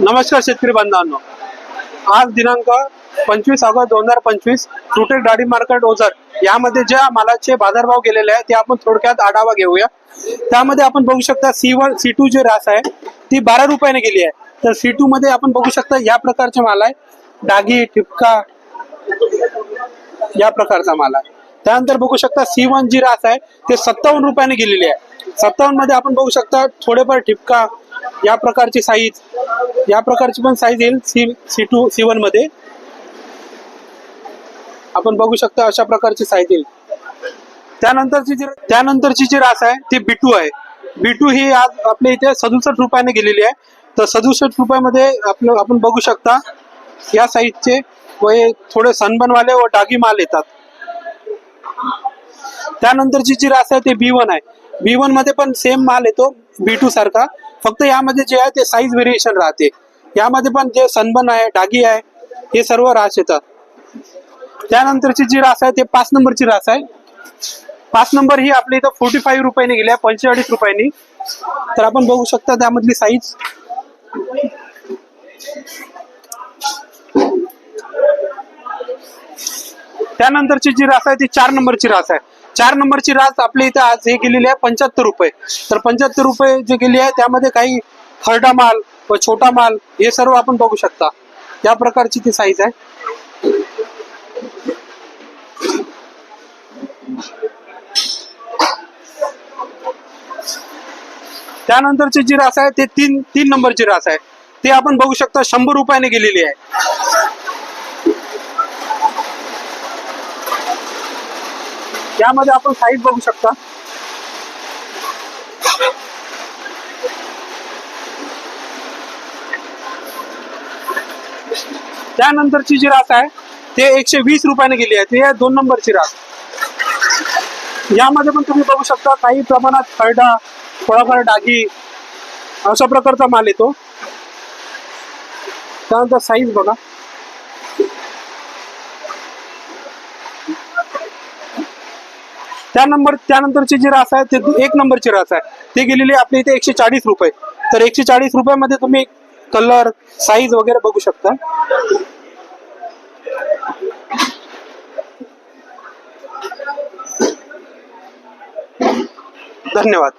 नमस्कार शेतकरी बांधवांनो. आज दिनांक पंचवीस ऑगस्ट दोन हजार पंचवीस फ्रुटेड डाळी मार्केट ओझर यामध्ये ज्या मालाचे बाजारभाव गेलेले आहे ते आपण थोडक्यात आढावा घेऊया. त्यामध्ये आपण बघू शकता सी वन सी टू जे रास आहे ती बारा रुपयाने गेली आहे. तर सी टू मध्ये आपण बघू शकता या प्रकारचे माल आहे. डागी ठिपका या प्रकारचा माल आहे. त्यानंतर बघू शकता सी वन जी रास आहे ते सत्तावन्न रुपयाने गेलेली आहे. सत्तावन्नमध्ये आपण बघू शकता थोडेफार ठिपका या प्रकारची साईज या प्रकारची पण साईज येईल सी सी टू सी वनमध्ये. आपण बघू शकता अशा प्रकारची साईज येईल. त्यानंतरची जी त्यानंतरची जी रास आहे ती बिटू आहे. बिटू ही आज आपल्या इथे सदुसष्ट रुपयाने गेलेली आहे. तर सदुसष्ट रुपयामध्ये आपलं आपण बघू शकता या साईजचे व हे थोडे सनबनवाले व डागी माल येतात. त्यानंतरची जी रास आहे ते बी वन आहे. बी वनमध्ये पण सेम माल येतो बी टू सारखा. फक्त यामध्ये जे आहे ते साईज व्हेरिएशन राहते. यामध्ये पण जे सनबन आहे डागी आहे हे सर्व रास येतात. त्यानंतरची जी रास आहे ते पाच नंबरची रास आहे. पाच नंबर ही आपल्या इथं फोर्टी फाईव्ह रुपयाने गेली आहे पंचेचाळीस रुपयांनी. तर आपण बघू शकता त्यामधली साईज त्यानंतरची जी रास आहे ती चार नंबरची रास आहे. चार नंबरची रास आपल्या इथे आज हे गेलेली आहे पंच्याहत्तर रुपये. तर पंच्याहत्तर रुपये जे गेली आहे त्यामध्ये काही खरडा माल व छोटा माल हे सर्व आपण बघू शकता. या प्रकारची ती साईज आहे. त्यानंतरची जी रास आहे ते तीन तीन नंबरची रास आहे. ती आपण बघू शकता शंभर रुपयाने गेलेली आहे. यामध्ये आपण साईज बघू शकता. त्यानंतरची जी राख आहे ते एकशे वीस रुपयाने गेली आहे. ती आहे दोन नंबरची राख. यामध्ये पण तुम्ही बघू शकता काही प्रमाणात खरडा थोडाफार डागी अशा प्रकारचा माल येतो. त्यानंतर साईज बघा. त्या नंबर त्यानंतरची जी रास आहे ते एक नंबरची रास आहे ती गेलेली आहे आपल्या इथे एकशे चाळीस रुपये. तर एकशे चाळीस रुपयामध्ये तुम्ही कलर साईज वगैरे बघू शकता. धन्यवाद.